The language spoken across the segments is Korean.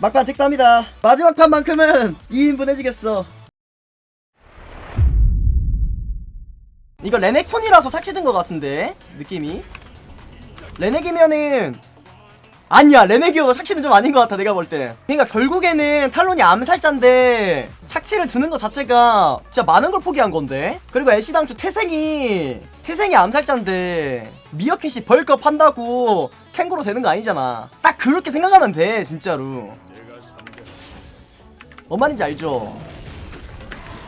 막판 책사입니다. 마지막 판만큼은 2인분 해주겠어. 이거 레넥톤이라서 착취된 것 같은데 느낌이? 레넥이면은 아니야 레넥이어도 착취는 좀 아닌 것 같아 내가 볼 때. 그러니까 결국에는 탈론이 암살자인데 착취를 드는 것 자체가 진짜 많은 걸 포기한 건데. 그리고 애쉬당초 태생이 태생이 암살자인데 미어캣이 벌컥 한다고 캥거루 되는 거 아니잖아. 딱 그렇게 생각하면 돼 진짜로 뭔 말인지 알죠?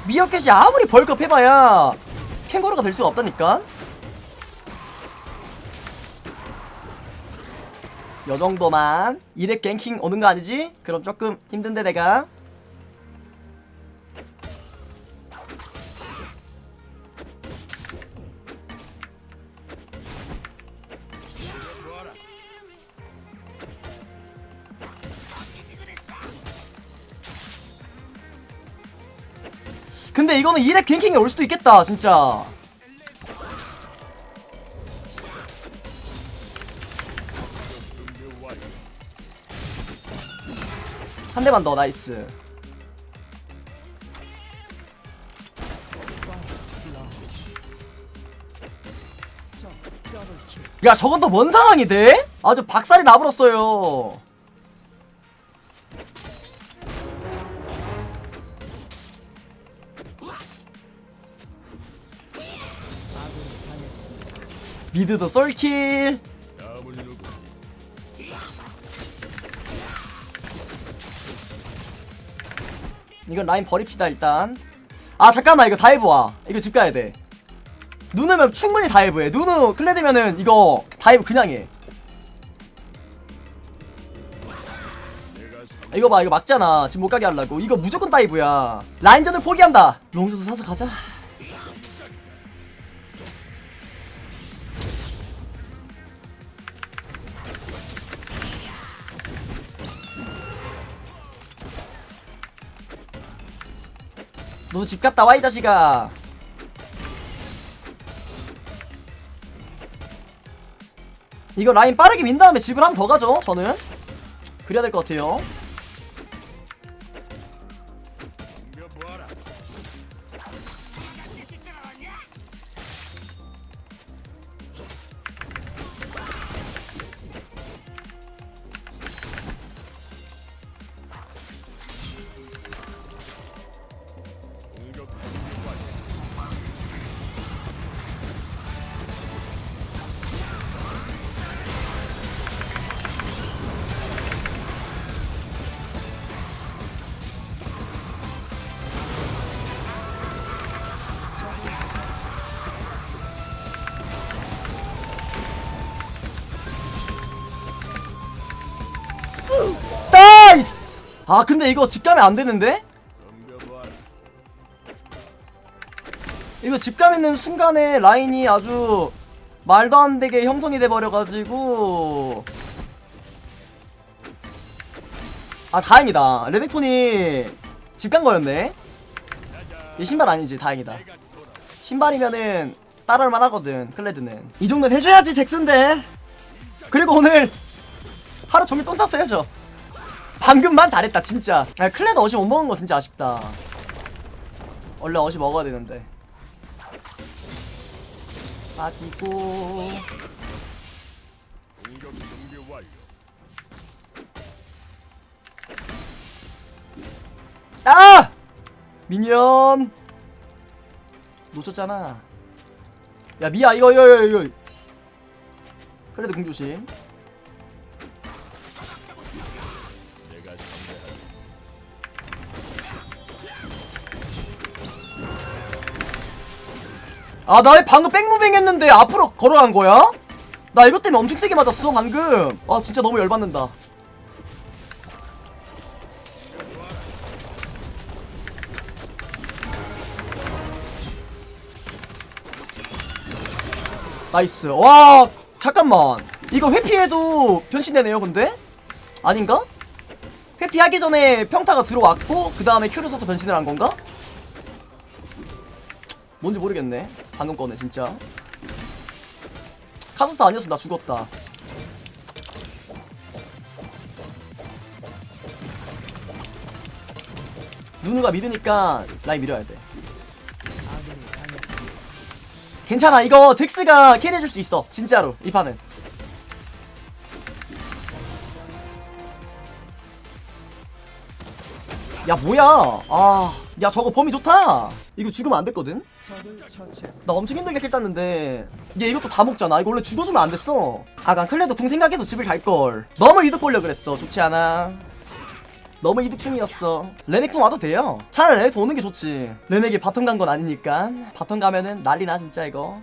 미어캣이 아무리 벌컥 해봐야 캥거루가 될 수가 없다니까? 요 정도만. 이렉 갱킹 오는 거 아니지? 그럼 조금 힘든데 내가 근데 이거는 이렉 갱킹이 올 수도 있겠다 진짜. 한 대만 더 나이스. 야 저건 또 뭔 상황이 돼? 아주 박살이 나버렸어요 미드도 쏠킬. 이건 라인 버립시다 일단. 아 잠깐만 이거 다이브 와. 이거 집 가야 돼. 누누면 충분히 다이브해. 누누 클레드면은 이거 다이브 그냥 해. 이거 봐 이거 막잖아. 지금 못 가게 하려고. 이거 무조건 다이브야. 라인전을 포기한다. 롱서도 사서 가자 너 집 갔다 와 이 자식아. 이거 라인 빠르게 민 다음에 집을 한 번 더 가죠 저는. 그래야 될 것 같아요 아 근데 이거 집 가면 안 되는데? 이거 집 가면은 순간에 라인이 아주 말도 안 되게 형성이 돼 버려가지고. 아 다행이다. 레넥톤이 집간 거였네. 이 신발 아니지 다행이다. 신발이면은 따라올만 하거든 클레드는. 이 정도는 해줘야지 잭슨데 그리고 오늘 하루 종일 똥 쌌어야죠 방금만 잘했다 진짜. 야, 클레드 어시 못 먹은 거 진짜 아쉽다. 원래 어시 먹어야 되는데. 빠지고. 아! 미니언! 놓쳤잖아. 야 미야 이거 이거 이거 이거. 클레드 궁조심 아, 나왜 방금 백무빙 했는데 앞으로 걸어간 거야? 나 이것 때문에 엄청 세게 맞았어, 방금. 아, 진짜 너무 열받는다. 나이스. 와, 잠깐만. 이거 회피해도 변신되네요, 근데? 아닌가? 회피하기 전에 평타가 들어왔고, 그 다음에 큐를 써서 변신을 한 건가? 뭔지 모르겠네 방금 거네 진짜. 카소스 아니었으면 나 죽었다. 누누가 믿으니까 라인 밀어야 돼. 괜찮아 이거 잭스가 캐리해줄 수 있어 진짜로 이 판은. 야 뭐야? 아 야 저거 범위 좋다. 이거 죽으면 안 됐거든? 나 엄청 힘들게 킬 땄는데. 얘 이것도 다 먹잖아. 이거 원래 죽어주면 안 됐어. 아난 클레도 궁 생각해서 집을 갈걸. 너무 이득 보려 그랬어. 좋지 않아. 너무 이득충이었어. 레넥 궁 와도 돼요. 차라리 레넥 오는 게 좋지. 레넥이 바텀 간 건 아니니까. 바텀 가면은 난리 나 진짜 이거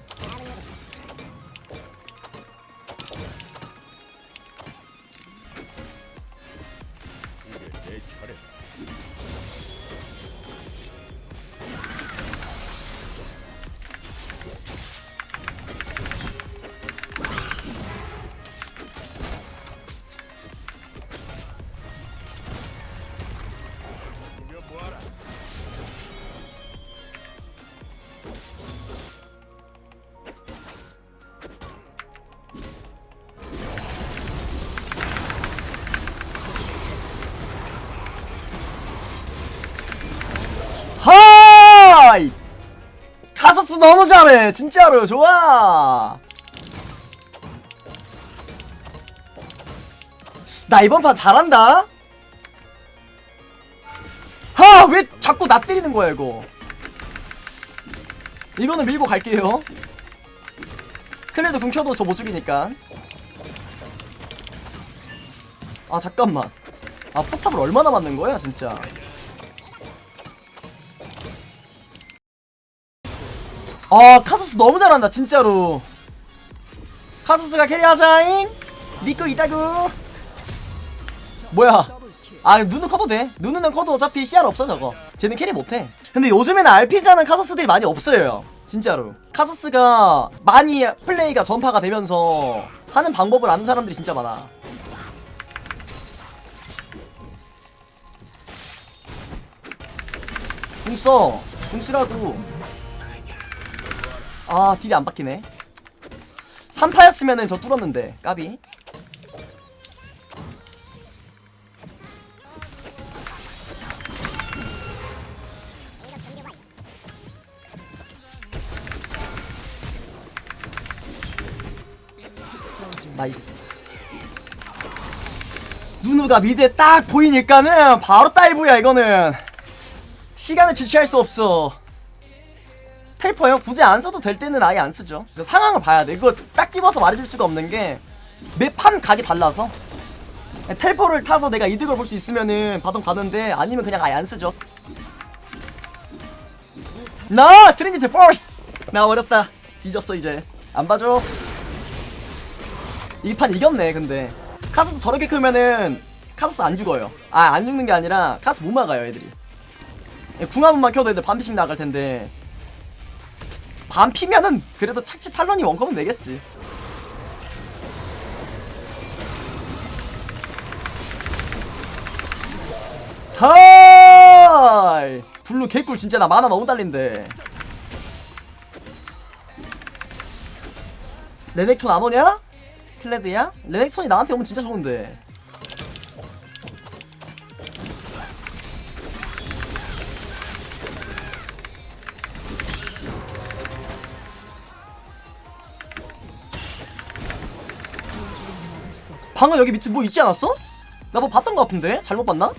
카서스 너무 잘해. 진짜로 좋아. 나 이번 판 잘한다. 하왜 자꾸 나 때리는 거야 이거? 이거는 밀고 갈게요. 클레드 궁 켜도 저 못 죽이니까. 아 잠깐만. 아 포탑을 얼마나 맞는 거야 진짜 아 카서스 너무 잘한다 진짜로. 카서스가 캐리하자잉. 니꺼 이따구. 뭐야? 아 눈은 커도 돼. 눈은 커도 어차피 시야는 없어 저거. 쟤는 캐리 못해. 근데 요즘에는 RPG 하는 카서스들이 많이 없어요 진짜로. 카서스가 많이 플레이가 전파가 되면서 하는 방법을 아는 사람들이 진짜 많아. 궁써. 궁쓰라고 아 딜이 안 박히네. 3파였으면은 저 뚫었는데 까비. 나이스. 누누가 미드에 딱 보이니까는 바로 다이브야 이거는. 시간을 지체할 수 없어 텔퍼요? 굳이 안 써도 될 때는 아예 안 쓰죠. 그 상황을 봐야 돼. 이거 딱 집어서 말해줄 수가 없는 게 매 판 각이 달라서 텔퍼를 타서 내가 이득을 볼 수 있으면은 바텀 가는데 아니면 그냥 아예 안 쓰죠. 나 트리니티 포스 나 어렵다. 뒤졌어 이제 안 봐줘. 이 판 이겼네 근데 카스도 저렇게 크면은 카스 안 죽어요. 아 안 죽는 게 아니라 카스 못 막아요 애들이. 궁한 번만 켜도 애들 반피씩 나갈 텐데 반 피면은 그래도 착지 탈론이 원컵은 내겠지. 사이 블루 개꿀 진짜 나 만화 너무 달린데. 레넥톤 안 오냐? 클레드야? 레넥톤이 나한테 오면 진짜 좋은데. 방금 여기 밑에 뭐 있지 않았어? 나 뭐 봤던 것 같은데? 잘못 봤나?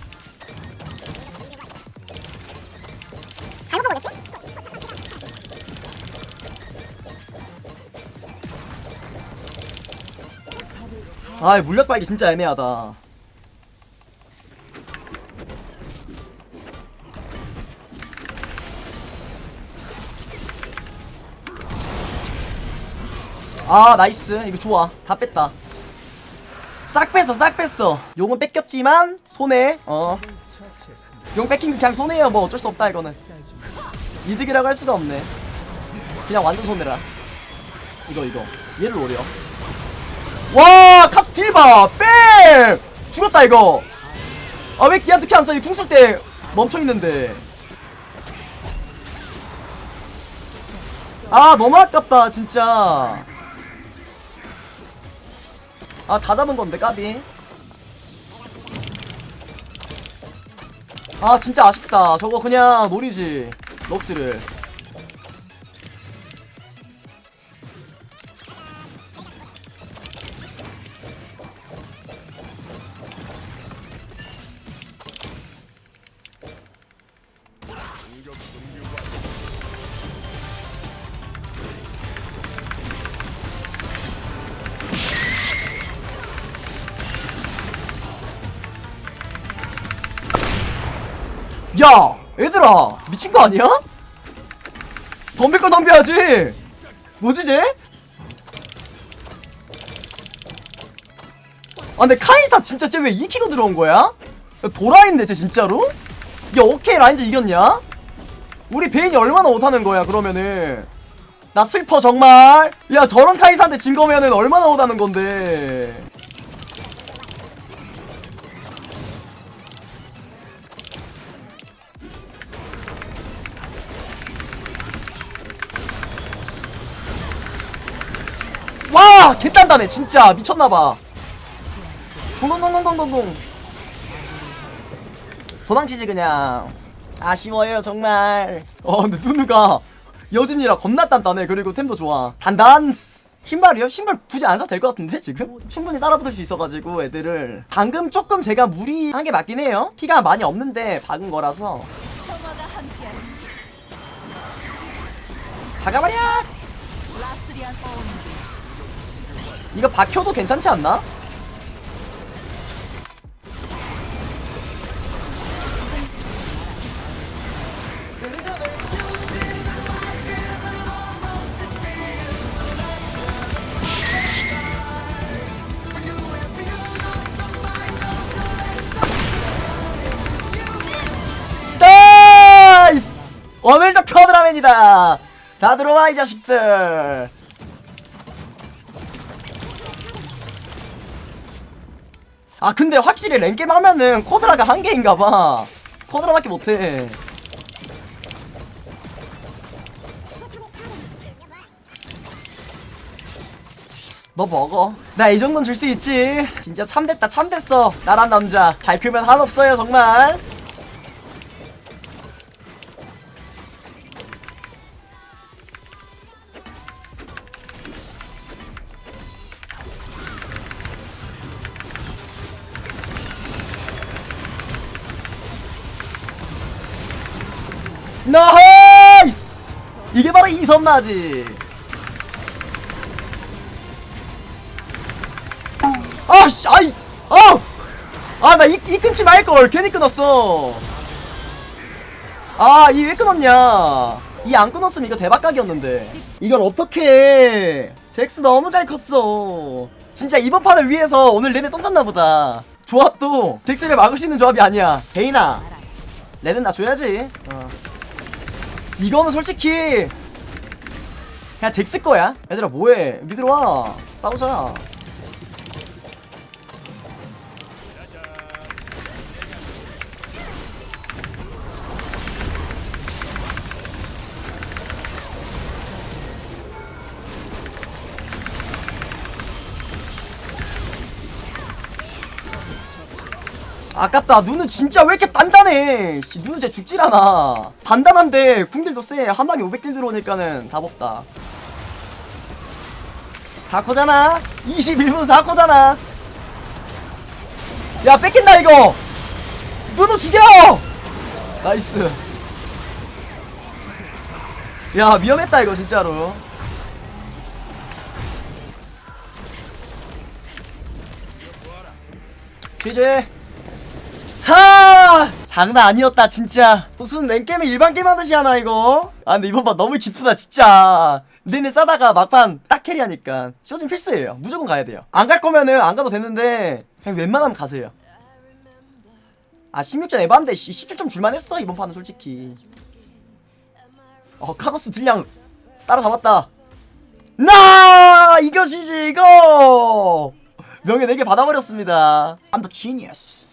잘못 본 거겠지? 아 물약 빨기 진짜 애매하다 아 나이스 이거 좋아 다 뺐다 싹 뺐어 싹 뺐어. 용은 뺏겼지만 손해 어용 뺏긴 게 그냥 손해요 뭐. 어쩔 수 없다 이거는. 이득이라고 할 수가 없네. 그냥 완전 손해라. 이거 이거. 얘를 노려. 와 카스 딜봐. 뺨 죽었다 이거. 아 왜 기한 특히 안써? 이 궁쓸 때 멈춰있는데. 아 너무 아깝다 진짜 아 다 잡은 건데 까비. 아 진짜 아쉽다. 저거 그냥 노리지 럭스를 야 얘들아 미친 거 아니야? 덤빌 걸 덤벼야지 뭐지 쟤? 아 근데 카이사 진짜 쟤왜 2키로 들어온 거야? 야, 도라인데 쟤 진짜로? 야 오케이 라인즈 이겼냐? 우리 베인이 얼마나 못하는 거야 그러면은 나 슬퍼 정말 야 저런 카이사한테 진 거면은 얼마나 못하는 건데 와 개단단해 진짜. 미쳤나봐. 동동동동동동동 도망치지 그냥. 아쉬워요 정말. 어 근데 누누가 여진이라 겁나 단단해 그리고 템도 좋아. 단단 신발이요? 신발 굳이 안 사도 될 것 같은데 지금? 충분히 따라붙을 수 있어가지고 애들을. 방금 조금 제가 무리한 게 맞긴 해요. 피가 많이 없는데 박은 거라서. 박아버려 이거 박혀도 괜찮지 않나? 오늘도 켜드라맨이다! 다 들어와 이 자식들! 아 근데 확실히 랭겜 하면은 코드라가 한계인가봐. 코드라밖에 못해. 너 먹어. 나 이 정도는 줄 수 있지. 진짜 참됐다 참됐어. 나란 남자. 잘 크면 한없어요 정말 나이스! 이게 바로 이섬나지. 아씨, 아이, 아, 아, 나 이, 이 끊지 말걸. 괜히 끊었어. 아, 이 왜 끊었냐? 이 안 끊었으면 이거 대박각이었는데. 이걸 어떻게 해? 잭스 너무 잘 컸어. 진짜 이번 판을 위해서 오늘 내내 똥 쌌나 보다. 조합도 잭스를 막을 수 있는 조합이 아니야. 베이나, 레는 나 줘야지. 어. 이거는 솔직히 그냥 잭스 거야. 얘들아 뭐해? 미드로 와. 싸우자. 아깝다. 눈은 진짜 왜 이렇게 단단해? 씨, 눈은 진짜 죽질 않아. 단단한데 궁들도 세. 한 방에 500딜 들어오니까는 답 없다. 4코잖아. 21분 4코잖아. 야 뺏긴다 이거. 눈은 죽여. 나이스. 야 위험했다 이거 진짜로. GG. 하! 장난 아니었다 진짜. 무슨 랭게임에 일반 게임 하듯이 하나 이거? 아 근데 이번 판 너무 기쁘다 진짜. 내내 싸다가 막판 딱 캐리하니까 쇼진 필수예요. 무조건 가야 돼요. 안 갈 거면은 안 가도 되는데 그냥 웬만하면 가세요. 아 16점 에반데 17점 줄만 했어 이번 판은 솔직히. 어 카더스 딜량 따라잡았다. 나 이것이지 이거! 명예 4개 받아버렸습니다. I'm the genius